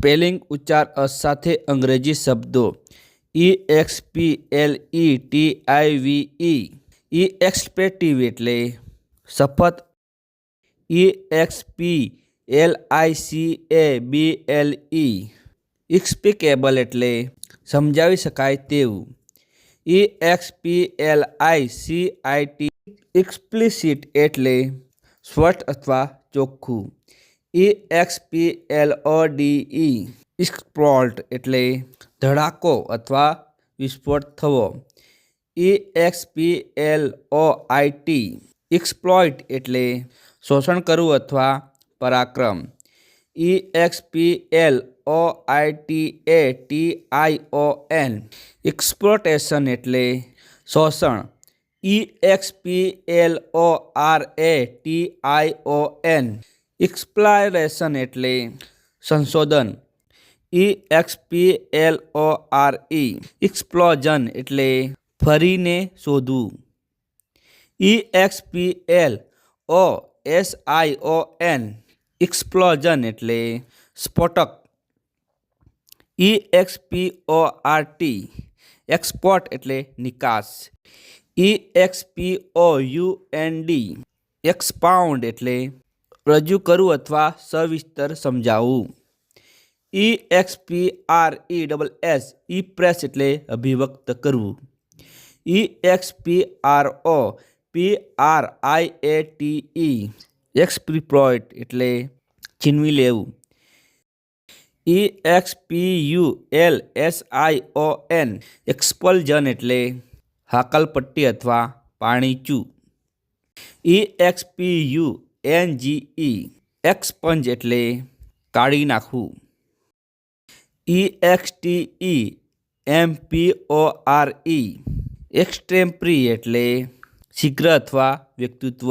Spelling ઉચ્ચાર સાથે અંગ્રેજી શબ્દો. E X P L E T I V E ઈ એક્સપેટિવ એટલે શપથ. E X P L I C A B L E explicable એટલે સમજાવી શકાય તેવું. E X P L I C I T explicit એટલે સ્પષ્ટ અથવા ચોખ્ખું. E X P L O D E explode એટલે ધડાકો અથવા વિસ્ફોટ થવો. E X P L O I T exploit એટલે શોષણ કરવું અથવા પરાક્રમ. E X P L O I T A T I O N exploitation એટલે શોષણ. E X P L O R A T I O N exploration એટલે સંશોધન. E X P L O R E explore એટલે ફરીને શોધવું. E X P L O S I O N explosion એટલે સ્ફોટક. E X P O R T export એટલે નિકાસ. E X P O U N D expound એટલે રજૂ કરવું અથવા સવિસ્તર સમજાવવું E X P R E double S E express એટલે અભિવ્યક્ત કરવું. E X P R O P R I A T E expropriate એટલે છીનવી લેવું. E X P U L S I O N expulsion એટલે હાકલપટ્ટી અથવા પાણીચું. E X P U N G E expunge એટલે કાઢી નાખવું. E X T E M P O R E extempore એટલે શીઘ્ર અથવા વ્યક્તિત્વ.